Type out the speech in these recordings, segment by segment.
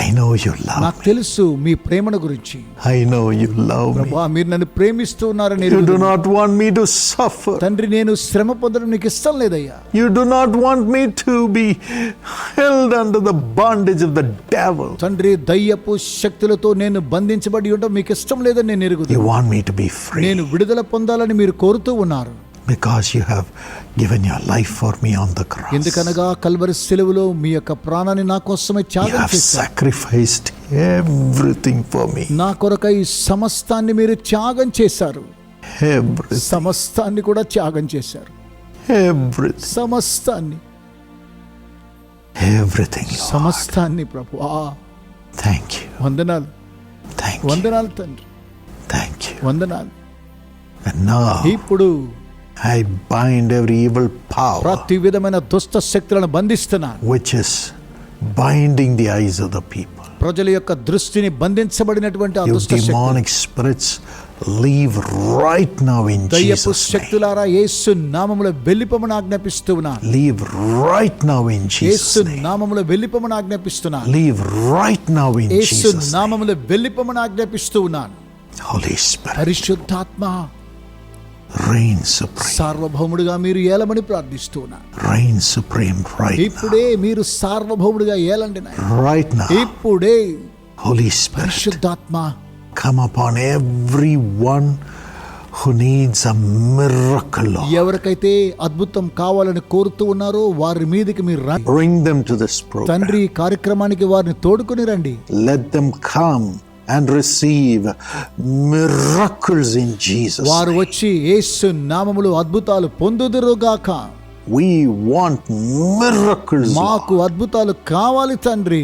I know you love నాకు తెలుసు మీ ప్రేమను గురించి I know you love me. ప్రభా మీరు నన్ను ప్రేమిస్తూ ఉన్నారని You do ఎరుగుదును. not want me to suffer. తండ్రి నేను శ్రమ పొందడం నీకు ఇష్టం లేదయ్యా You do not want me to be held under the bondage of the devil. తండ్రి దయ్యపు శక్తులతో నేను బంధించబడి ఉండడం మీకు ఇష్టం లేదని నేను ఎరుగుదు You want me to be free నేను విడుదల పొందాలని మీరు కోరుతూ ఉన్నారు because you have given your life for me on the cross ఎందుకనగా కల్వరి సిలువలో మీ యొక్క ప్రాణాన్ని నా కోసమే త్యాగం చేశారు. You sacrificed everything for me నా కొరకై సమస్తాన్ని మీరు త్యాగం చేశారు. సమస్తాన్ని కూడా త్యాగం చేశారు. ఎవ్రీ సమస్తాన్ని. ఎవ్రీథింగ్ సమస్తాన్ని ప్రభు. ఆ. థాంక్యూ వందనాలు. థాంక్యూ వందనాలు తండ్రి. థాంక్యూ వందనాలు. ఇప్పుడు I bind every evil power ప్రతి విధమైన దుష్ట శక్తులను బంధిస్తున్నాను which is binding the eyes of the people. ప్రజల యొక్క దృష్టిని బంధించబడినటువంటి ఆ You దుష్ట శక్తులు demonic spirits leave right now in దయ్యపు Jesus' name. శక్తులారా యేసు నామములో వెళ్ళిపోమని ఆజ్ఞాపిస్తున్నాను Leave right now in Yesu Jesus' name. నామములో వెళ్ళిపోమని ఆజ్ఞాపిస్తున్నాను Leave right now in Yesu Jesus' name. నామములో వెళ్ళిపోమని ఆజ్ఞాపిస్తూ ఉన్నాను Holy Spirit, పరిశుద్ధాత్మ reign supreme. సార్వభౌముడిగా మీరు ఏలమని ప్రార్థిస్తూ ఉన్నాను Reign supreme right now. ఇప్పుడే మీరు సార్వభౌముడిగా ఏలండి Right now. ఇప్పుడే Spirit, పరిశుద్ధాత్మ come upon everyone who needs a miracle. Lord. ఎవరికైతే అద్భుతం కావాలని కోరుతూ ఉన్నారో వారి మీదకి మీరు రండి Bring them to this program. తండ్రి కార్యక్రమానికి వారిని తోడుకొని రండి Let them come and receive miracles in Jesus. వారు name. వచ్చి యేసు నామములు అద్భుతాలు పొందుదురుగాక We want miracles. Lord. మాకు అద్భుతాలు కావాలి తండ్రి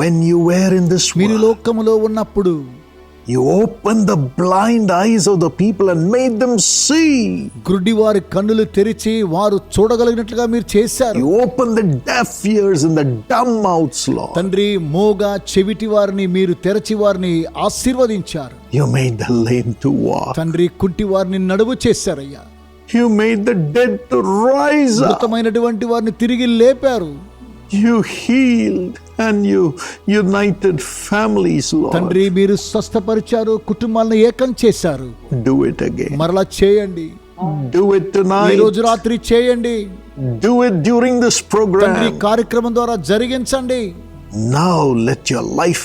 When you were in this మీరు world, లోకములో ఉన్నప్పుడు you opened the blind eyes of the people and made them see. గుడ్డి వారి కన్నులు తెరిచి వారు చూడగలిగినట్లుగా మీరు చేశారు You opened the deaf ears and the dumb mouths, Lord. తండ్రి మోగ చెవిటి వారిని మీరు తెరచి వారిని ఆశీర్వదించారు You made the lame to walk. తండ్రి కుంటి వారిని నడువు చేశారయ్యా You made the dead to rise up. మృతమైనటువంటి వారిని తిరిగి లేపారు You healed and you united families, Lord. తండ్రి మీరు స్వస్థపరిచారు కుటుంబాలను ఏకం చేశారు Do it again. మరలా చేయండి Do it ఈ tonight. రోజు రాత్రి చేయండి Do it during this తండ్రి program. కార్యక్రమం ద్వారా జరిగించండి Now let your life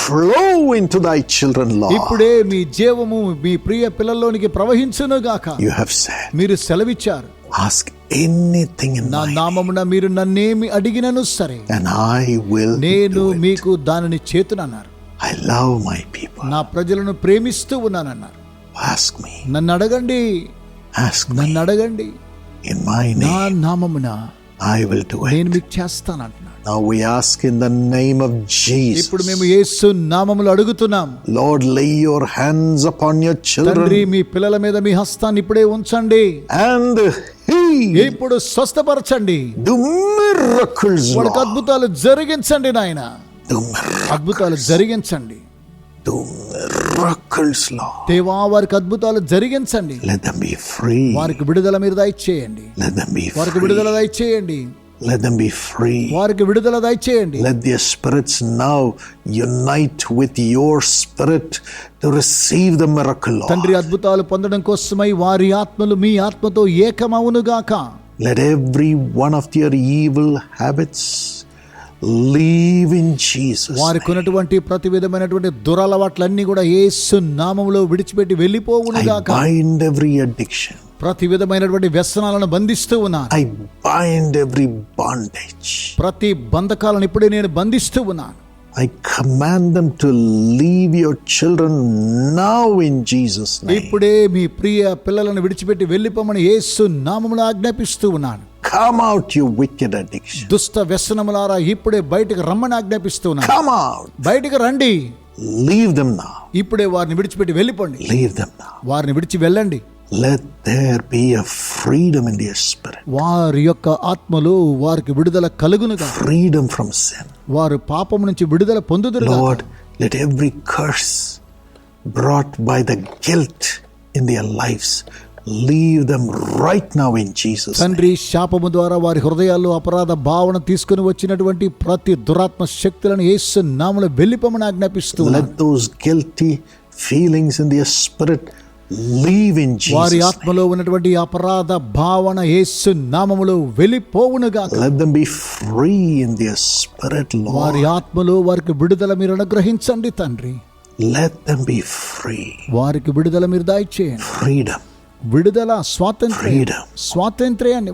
flow into thy children, Lord. ఇప్పుడే మీ జీవము మీ ప్రియ పిల్లల్లోనికి ప్రవహించును గాక You have said, మీరు సెలవిచ్చారు ask anything in నా my name, నామమున మీరు నన్నేమి అడిగినను సరే and I will నేను do it. మీకు దానిని చేతునన్నారు I love my people. నా ప్రజలను ప్రేమిస్తూ ఉన్నానన్నారు Ask me, నన్ను అడగండి ask me నన్ను అడగండి in my నా name. నామమున I will do it. నేను మీకు చేస్తానంటున్నాను Now we ask in the name of ఇప్పుడు Jesus. మేము యేసు నామములు అడుగుతున్నాం Lord, lay your hands upon your తండ్రి children మీ పిల్లల మీద మీ హస్తాన్ని ఇప్పుడే ఉంచండి and. ఇప్పుడు స్వస్థపరచండి. అద్భుతాలు జరిగించండి నాయన అద్భుతాలు జరిగించండి. దేవా వారికి అద్భుతాలు జరిగించండి. వారికి విడుదల మీరు దయచేయండి వారికి విడుదల. దయచేయండి Let them be free. వారికి విడుదల దయచేయండి Let their spirits now unite with your spirit to receive the miracle. తండ్రి అద్భుతాలు పొందడం కోసమై వారి ఆత్మలు మీ ఆత్మతో ఏకమవునుగాక Let every one of their evil habits leave in Jesus. వారికి ఉన్నటువంటి ప్రతి విధమైనటువంటి దురలవాట్లన్నీ కూడా యేసు నామములో విడిచిపెట్టి I వెళ్ళిపోవునుగాక bind every addiction. ప్రతి విధమైనటువంటి వ్యసనాలను బంధిస్తూ ఉన్నాను I bind every bondage. ప్రతి బంధకాలను ఇప్పుడే నేను బంధిస్తూ ఉన్నాను command them to leave your children now in Jesus' name. ఇప్పుడే మీ ప్రియ పిల్లలను విడిచిపెట్టి వెళ్ళిపోమని యేసు నామములో ఆజ్ఞాపిస్తూ ఉన్నాను Come out, you wicked addiction. దుష్ట వ్యసనములారా ఇప్పుడే బయటకు రమ్మని ఆజ్ఞాపిస్తూ ఉన్నాను Come out. బయటకు రండి Leave them now. ఇప్పుడే వారిని విడిచిపెట్టి వెళ్ళిపోండి Leave them now. వారిని విడిచి వెళ్ళండి Let there be a freedom in their spirit, వారి యొక్క ఆత్మలో వారికి విడుదల కలుగునుగా freedom from sin. వారు పాపం నుంచి విడుదల పొందుదురు Lord, let every curse brought by the guilt in their lives leave them right now in Jesus. name. తండ్రి శాపము ద్వారా వారి హృదయాల్లో అపరాధ భావన తీసుకుని వచ్చినటువంటి ప్రతి దురాత్మ శక్తులను యేసు నామములో వెళ్ళిపోమని ఆజ్ఞాపిస్తూ ఉన్నాను. Let those guilty feelings in their leave in వారి. ఆత్మలో ఉన్నటువంటి అపరాధ భావన యేసు నామములో వెళ్ళిపోవునుగా Let them be free in their spirit, వారి Lord. ఆత్మలో వారికి విడుదల మీరు అనుగ్రహించండి తండ్రి Let them be free. వారికి విడుదల మీరు దయచేయండి Freedom. విడుదల స్వాతంత్ర్యం Freedom. స్వాతంత్ర్యాన్ని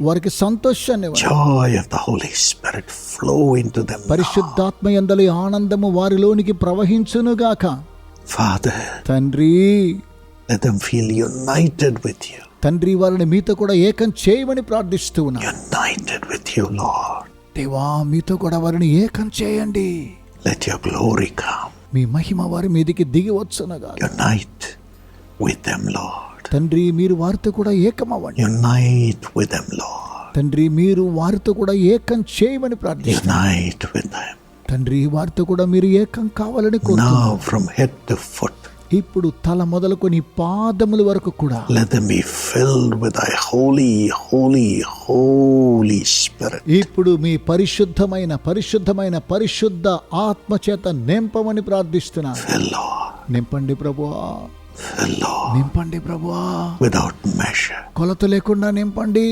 వారికి సంతోషాన్ని of the Holy Spirit flow into them. now. పరిశుద్ధాత్మ యందలి ఆనందము వారిలోనికి ప్రవహించునుగాక Father, తండ్రి let them feel united with you. తండ్రి వారిని మీతో కూడా ఏకం చేయమని ప్రార్థిస్తూ ఉన్నా United with you, Lord. దేవా మీతో కూడా వారిని ఏకం చేయండి Let your glory come. మీ మహిమ వారి మీదికి దిగి వచ్చునగా Unite with them, Lord. తండ్రి మీరు వారితో కూడా ఏకమవ్వండి Unite with them, Lord. తండ్రి మీరు వారితో కూడా ఏకం చేయమని ప్రార్థిస్తున్నా Unite with them. తండ్రి వారితో కూడా మీరు ఏకం కావాలని from head to foot, ఇప్పుడు తల మొదలుకొని పాదముల వరకు కూడా let them be filled with thy holy, holy, holy Spirit. ఇప్పుడు మీ పరిశుద్ధమైన పరిశుద్ధమైన పరిశుద్ధ ఆత్మ చేత నింపమని ప్రార్థిస్తున్నాను. నింపండి ప్రభువా. నింపండి ప్రభువా Without measure. కొలత లేకుండా నింపండి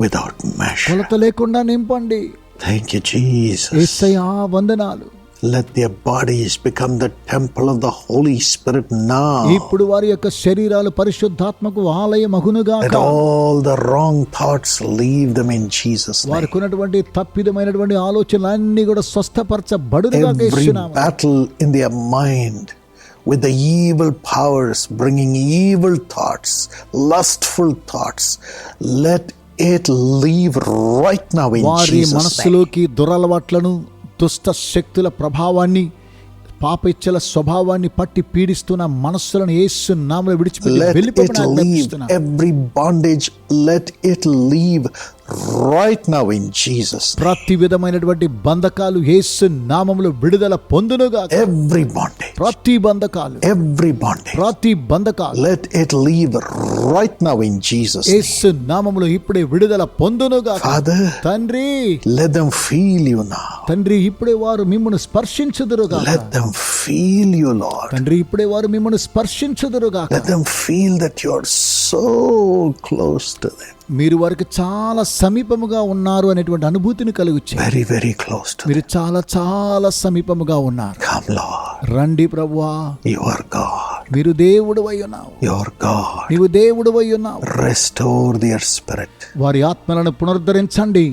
Without measure. కొలత లేకుండా నింపండి Thank you, Jesus. ఏసయ్యా వందనాలు Let their bodies become the temple of the Holy Spirit now. ఇప్పుడు వారి యొక్క శరీరాలు పరిశుద్ధాత్మకు ఆలయమగునుగా Let all the wrong thoughts leave them in Jesus' name. వారికి ఉన్నటువంటి తప్పిదమైనటువంటి ఆలోచనలన్నీ కూడా స్వస్థపరచబడునుగా Every చేస్తున్నాము battle in their mind with the evil powers bringing evil thoughts, lustful thoughts, let it leave right now in వారి Jesus' name. మనస్సులోకి దురలవాట్లను దుష్ట శక్తుల ప్రభావాన్ని పాపిచ్చల స్వభావాన్ని పట్టి పీడిస్తున్న మనస్సులను యేసు నామములో విడిచిపెట్టి Let it వెళ్ళిపోమని leave ఆజ్ఞాపిస్తున్నాను. రైట్ నౌ ఇన్ జీసస్ విధమైనటువంటి బంధకాలు యేసు నామములు విడుదల పొందునుగా ఎవ్రీ బాండే ప్రతి బంధకాలు. ఎవ్రీ బాండే ప్రతి బంధకాలు. Let it leave right now in Jesus యేసు నామములు ఇప్పుడే విడుదల పొందునుగా ఫాదర్ తండ్రి. లెట్ ఫీల్ యు నౌ ఇప్పుడే వారు మిమ్మును స్పర్శించుదురుగా లెట్ ఫీల్ యు లార్డ్ ఇప్పుడే వారు మిమ్మును స్పర్శించుదురుగా let feel that you so close to them. మీరు వారికి చాలా సమీపముగా ఉన్నారు అనేటువంటి అనుభూతిని కలుగుచ్చారు Very, very close to them. మీరు చాలా చాలా సమీపముగా ఉన్నారు Come, Lord. రండి ప్రభువా You are God. మీరు దేవుడు అయి ఉన్నావు You are God. నీవు దేవుడు అయి ఉన్నావు Restore their spirit. వారి ఆత్మలను పునరుద్ధరించండి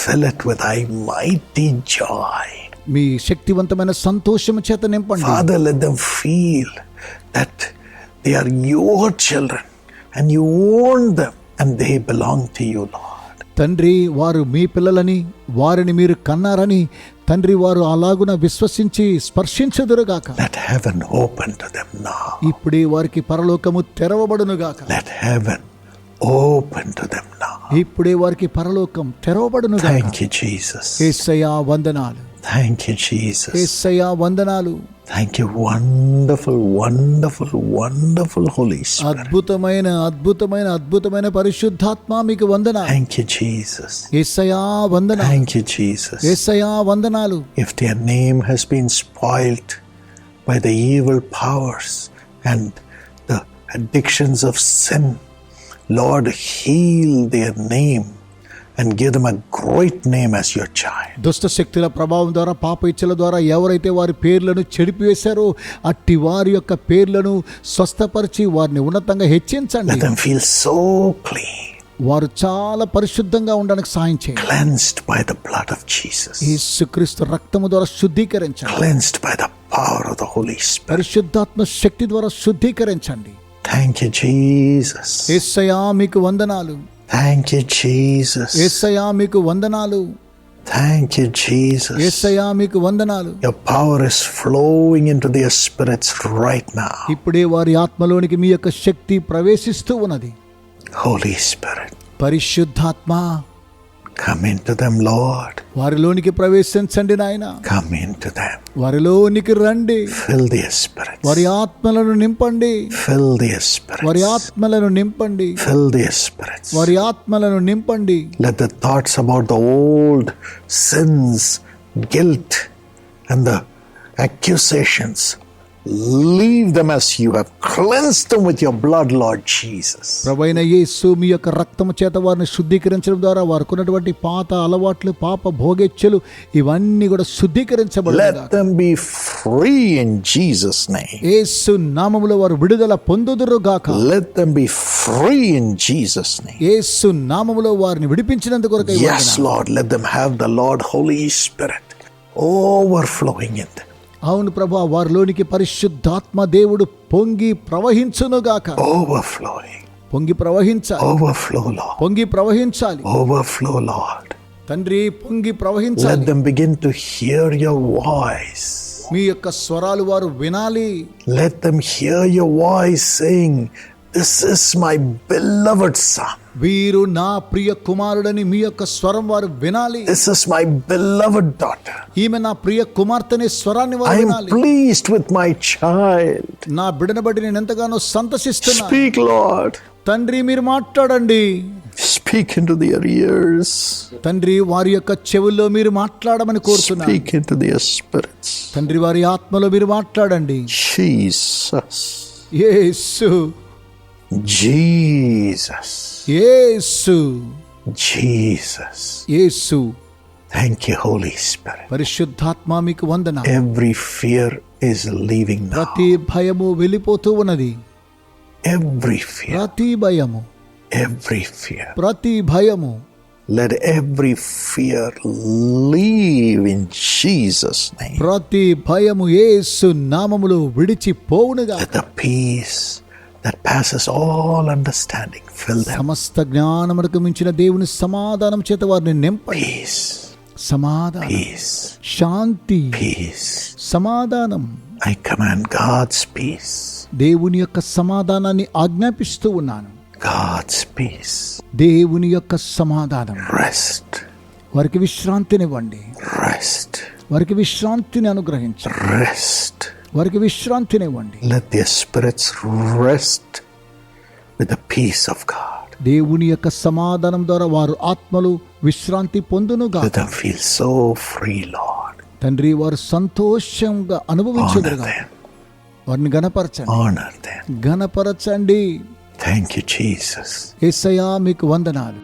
Fill it with thy mighty joy. మీ శక్తివంతమైన సంతోషం చేత నింపండి Father, let them feel that they are your children and you own them and they belong to you Lord తండ్రి వారు మీ పిల్లలని వారిని మీరు కన్నారని తండ్రి వారు అలాగున విశ్వసించి స్పర్శించుదురుగాక. Let heaven open them now ఇప్పుడే వారికి పరలోకము తెరవబడునుగాక లెట్ హెవెన్ ఓపెన్ టు ఇప్పుడే వారికి పరలోకం తెరవబడునుగాక థాంక్యూ జీసస్ యేసయ్య వందనాలు. థాంక్యూ జీసస్ యేసయ్య వందనాలు. Thank you, wonderful, wonderful, wonderful Holy Spirit. అద్భుతమైన అద్భుతమైన అద్భుతమైన పరిశుద్ధాత్మ మీకు వందనాలు Thank you, Jesus. ఏసయ్యా వందనాలు Thank you, Jesus. ఏసయ్యా వందనాలు If their name has been spoiled by the evil powers and the addictions of sin, Lord, heal their name and give them a great name as your child. దుష్ట శక్తుల ప్రభావం ద్వారా పాప ఇచ్చల ద్వారా ఎవరైతే వారి పేర్లను చెడిపివేశారో అట్టి వారి యొక్క పేర్లను స్వస్థపరిచి వారిని ఉన్నతంగా హెచ్చించండి. Let them feel so clean, వారు చాలా పరిశుద్ధంగా ఉండడానికి సాయం చేయండి. Cleansed by the blood of Jesus, యేసుక్రీస్తు రక్తము ద్వారా శుద్ధీకరించండి. Cleansed by the power of the Holy Spirit. పరిశుద్ధాత్మ శక్తి ద్వారా శుద్ధీకరించండి. Thank you, Jesus. ఏసయా మీకు వందనాలు. Thank you, Jesus. ఏసయా మీకు వందనాలు Thank you, Jesus. ఏసయా మీకు వందనాలు Your power is flowing into their spirits right now. ఇప్పుడే వారి ఆత్మలోనికి మీ యొక్క శక్తి ప్రవేశిస్తూ ఉన్నది Holy Spirit, పరిశుద్ధాత్మ Come into them, Lord. వారిలోనికి ప్రవేశించండి నాయన Come into them. వారిలోనికి రండి Fill their spirits. వారి ఆత్మలను నింపండి Fill their వారి spirits. ఆత్మలను నింపండి Fill their spirits. వారి ఆత్మలను నింపండి Let the thoughts about the old sins, guilt, and the accusations leave them as you have cleansed them with your blood, Lord Jesus. ప్రభైన యేసు మీ యొక్క రక్తము చేత వారిని శుద్ధీకరించడం ద్వారా వారికి ఉన్నటువంటి పాత అలవాట్లు పాప భోగెచ్చలు ఇవన్నీ కూడా శుద్ధీకరించబడాలి Let them be free in Jesus' name. యేసు నామములో వారు విడుదల పొందుదురు గాక Let them be free in Jesus' name. యేసు నామములో వారిని విడిపించినందుకు కొరకై Yes, వందనాలు. Lord, let them have the Lord Holy Spirit overflowing in them. అవును ప్రభా వారిలోనికి పరిశుద్ధాత్మ దేవుడు పొంగి ప్రవహించును గాక Overflowing. పొంగి ప్రవహించాలి Lord. పొంగి ప్రవహించాలి Overflow, Lord. తండ్రి పొంగి ప్రవహించాలి them begin to hear your voice. మీ యొక్క స్వరాలు వారు వినాలి Let them hear your voice saying, This is my beloved Son. వీరు నా ప్రియ కుమారుడని మీ యొక్క స్వరం వారు వినాలి This is my beloved daughter. ఈమె నా ప్రియ కుమార్తెనే స్వరాన్ని I వారు am వినాలి pleased with my child. నా బిడన బట్టి నేను ఎంతగానో సంతసిస్తున్నా Speak, Lord. తండ్రి మీరు మాట్లాడండి Speak into their ears. తండ్రి వారి యొక్క చెవుల్లో మీరు మాట్లాడమని కోరుతున్నా Speak into their spirits. తండ్రి వారి ఆత్మలో మీరు మాట్లాడండి Jesus. Yesu Jesus. Yesu Jesus. Yesu Thank you, Holy Spirit. పరిశుద్ధాత్మ మీకు వందన Every fear is leaving now. ప్రతి భయము వెళ్ళిపోతూ ఉన్నది Every fear. ప్రతి భయము Every fear. ప్రతి భయము Let every fear leave in Jesus' name. ప్రతి భయము యేసు నామములో విడిచిపోవునుగా Let the peace that passes all understanding. Fill them. సమస్త జ్ఞానమునకు మించిన దేవుని సమాధానం చేత వారిని Peace, సమాధానం. Peace, శాంతి. సమాధానం. I command God's peace, దేవుని యొక్క సమాధానాన్ని ఆజ్ఞాపిస్తూ ఉన్నాను. God's peace. దేవుని యొక్క సమాధానం. Rest, వారికి విశ్రాంతినివ్వండి. Rest, వారికి విశ్రాంతిని అనుగ్రహించండి. Rest. వారికి విశ్రాంతినివ్వండి Let their spirits rest with the peace of God. దేవుని యొక్క సమాధానం ద్వారా వారు ఆత్మలు విశ్రాంతి పొందునుగా them feel so free, Lord. తండ్రి వారు సంతోషంగా them, వారిని గణపరచండి honor them. గణపరచండి Thank you, Jesus. ఏసయ్యా మీకు వందనాలు